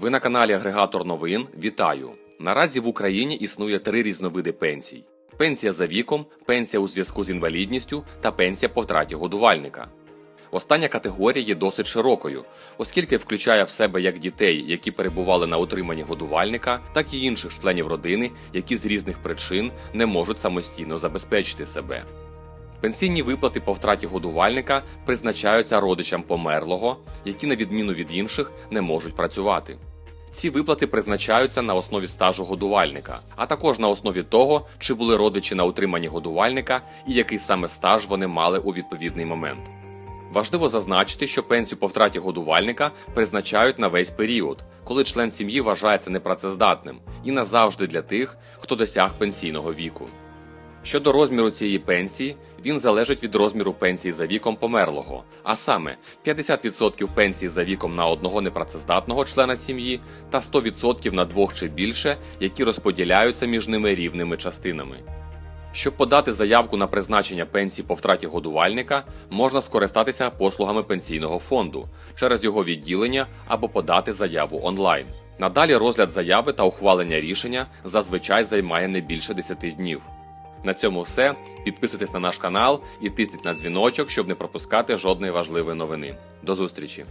Ви на каналі Агрегатор новин. Вітаю! Наразі в Україні існує три різновиди пенсій: пенсія за віком, пенсія у зв'язку з інвалідністю та пенсія по втраті годувальника. Остання категорія є досить широкою, оскільки включає в себе як дітей, які перебували на утриманні годувальника, так і інших членів родини, які з різних причин не можуть самостійно забезпечити себе. Пенсійні виплати по втраті годувальника призначаються родичам померлого, які, на відміну від інших, не можуть працювати. Ці виплати призначаються на основі стажу годувальника, а також на основі того, чи були родичі на утриманні годувальника і який саме стаж вони мали у відповідний момент. Важливо зазначити, що пенсію по втраті годувальника призначають на весь період, коли член сім'ї вважається непрацездатним, і назавжди для тих, хто досяг пенсійного віку. Щодо розміру цієї пенсії, він залежить від розміру пенсії за віком померлого, а саме 50% пенсії за віком на одного непрацездатного члена сім'ї та 100% на двох чи більше, які розподіляються між ними рівними частинами. Щоб подати заявку на призначення пенсії по втраті годувальника, можна скористатися послугами пенсійного фонду через його відділення або подати заяву онлайн. Надалі розгляд заяви та ухвалення рішення зазвичай займає не більше 10 днів. На цьому все. Підписуйтесь на наш канал і тисніть на дзвіночок, щоб не пропускати жодної важливої новини. До зустрічі!